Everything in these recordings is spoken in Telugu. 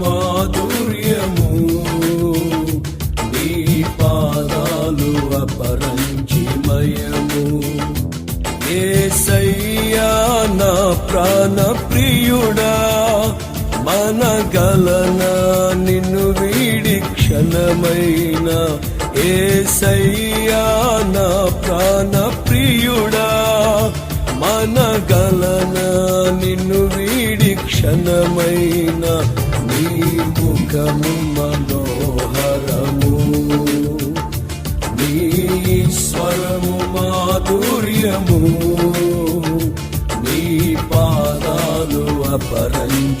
మాధుర్యము. నీ పాదాలు అపరంచిమయము ఏసయ్యా నా ప్రాణ ప్రియుడా మనగలన నిన్ను వీడి క్షణమైన. ఏసయ్యా నా ప్రాణ ప్రియుడా మనగలన నిన్ను వీడి క్షణమైన. నీ ముఖము మనోహరము. నీ స్వరము మాధుర్యము. నీ పాదాలు అపరంచిమయము.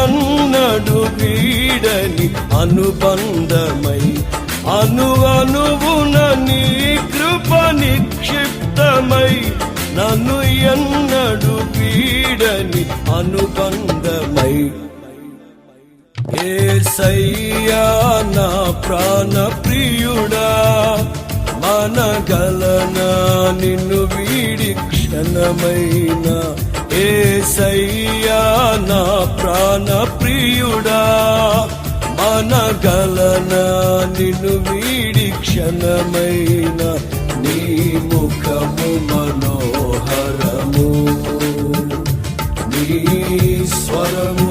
నాడు వీడని అనుబంధమై అనువనువున నీ కృప నిక్షిప్తమై నన్ను ఎన్నడు వీడని అనుబంధమై. ఏసయ్యా నా ప్రాణ ప్రియుడా మనగలనా నిన్ను వీడి క్షణమైన ఏసయ్యా నా ప్రాణ ప్రియుడా మనగలనా నిన్ను వీడి క్షణమైన నీ ముఖము మనోహరము. నీ స్వరము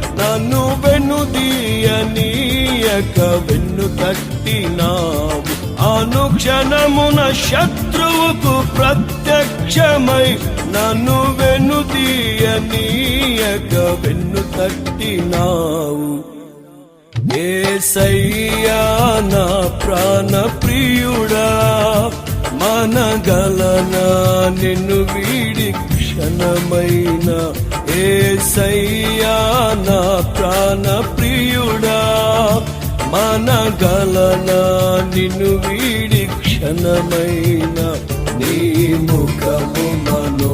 నన్ను వెనుదీయనీయక వెన్ను తట్టినావు అనుక్షణమున శత్రువుకు ప్రత్యక్షమై నన్ను వెనుదీయనీయక వెన్ను తట్టినావు ఏసయ్యా నా ప్రాణ ప్రియుడా మనగలనా నిన్ను వీడి క్షణమైన. ఏ ప్రాణ ప్రియుడా మనగలనా నిన్ను వీడి క్షణమైన నీ ముఖము మనో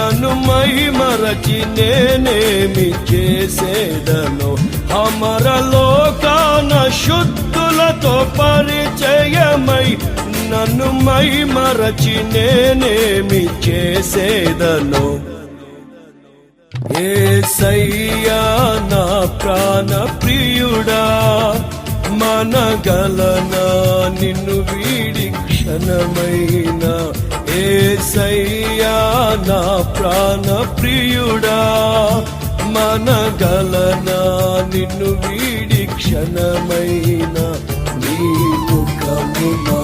నన్ను మహిమరచి నేనేమి చేసేదను అమరలోకాన శుద్ధులతో పరిచయమై నన్ను మహిమరచి నేనేమి చేసేదను. ఏసయ్యా నా ప్రాణ ప్రియుడా మనగలనా నిన్ను వీడి క్షణమైన ఏసయ్యా నా ప్రాణ ప్రియుడా మనగలనా నిన్ను వీడి క్షణమైన నీ ముఖమునా.